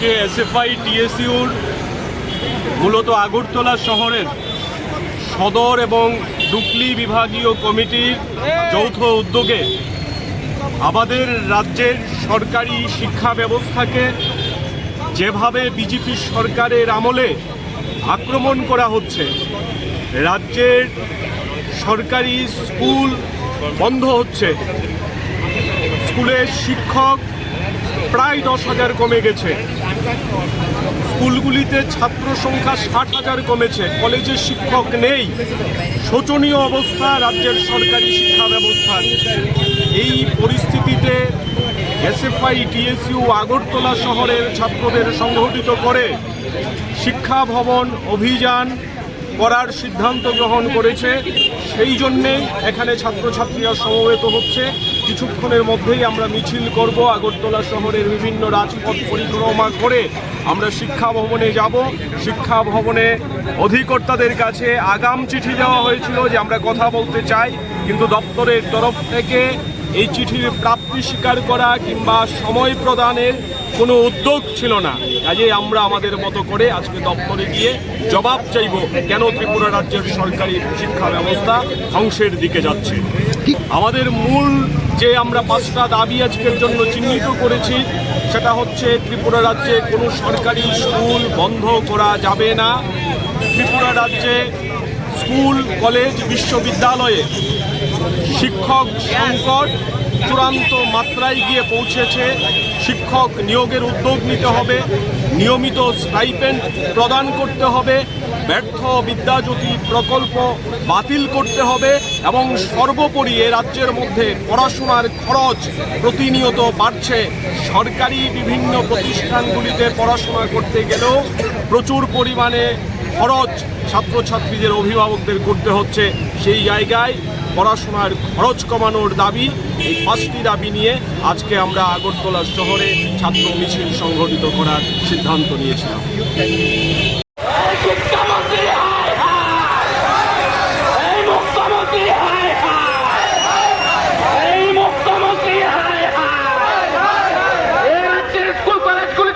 আজকে এসএফআই টিএসইউর মূলত আগরতলা শহরের সদর এবং ডুকলি বিভাগীয় কমিটির যৌথ উদ্যোগে আমাদের রাজ্যের সরকারি শিক্ষা ব্যবস্থাকে যেভাবে বিজেপি সরকারের আমলে আক্রমণ করা হচ্ছে, রাজ্যের সরকারি স্কুল বন্ধ হচ্ছে। স্কুলের শিক্ষক প্রায় দশ হাজার কমে গেছে। স্কুলগুলিতে ছাত্র সংখ্যা ষাট হাজার কমেছে, কলেজে শিক্ষক নেই। শোচনীয় অবস্থা রাজ্যের সরকারি শিক্ষা ব্যবস্থার। এই পরিস্থিতিতে এসএফআই, টিএসইউ, আগরতলা শহরের ছাত্রদের সংগঠিত করে শিক্ষা ভবন অভিযান করার সিদ্ধান্ত গ্রহণ করেছে। সেই জন্যেই এখানে ছাত্রছাত্রীরা সমবেত হচ্ছে। কিছুক্ষণের মধ্যেই আমরা মিছিল করব। আগরতলা শহরের বিভিন্ন রাজপথ পরিক্রমা করে আমরা শিক্ষা ভবনে যাব। শিক্ষা ভবনে অধিকর্তাদের কাছে আগাম চিঠি দেওয়া হয়েছিল যে আমরা কথা বলতে চাই। কিন্তু দপ্তরের তরফ থেকে এই চিঠির প্রাপ্তি স্বীকার করা কিংবা সময় প্রদানের কোনো উদ্যোগ ছিল না। কাজে আমরা আমাদের মতো করে আজকে দপ্তরে গিয়ে জবাব চাইব কেন ত্রিপুরা রাজ্যের সরকারি শিক্ষা ব্যবস্থা ধ্বংসের দিকে যাচ্ছে। আমাদের মূল যে আমরা পাঁচটা দাবি আজকের জন্য চিহ্নিত করেছি, সেটা হচ্ছে ত্রিপুরা রাজ্যে কোনো সরকারি স্কুল বন্ধ করা যাবে না। ত্রিপুরা রাজ্যে স্কুল, কলেজ, বিশ্ববিদ্যালয়ে শিক্ষক সংকট চূড়ান্ত মাত্রায় গিয়ে পৌঁছেছে। শিক্ষক নিয়োগের উদ্যোগ নিতে হবে, নিয়মিত স্টাইপেন্ড প্রদান করতে হবে। ব্যর্থ বিদ্যাজ্যোতি প্রকল্প বাতিল করতে হবে এবং সর্বোপরি এ রাজ্যের মধ্যে পড়াশোনার খরচ প্রতিনিয়ত বাড়ছে। সরকারি বিভিন্ন প্রতিষ্ঠানগুলিতে পড়াশোনা করতে গেলেও প্রচুর পরিমাণে খরচ ছাত্রছাত্রীদের, অভিভাবকদের করতে হচ্ছে। সেই জায়গায় পড়াশোনার খরচ কমানোর দাবি। এই পাঁচটি দাবি নিয়ে আজকে আমরা আগরতলা শহরে ছাত্র মিছিল সংগঠিত করার সিদ্ধান্ত নিয়েছিলাম।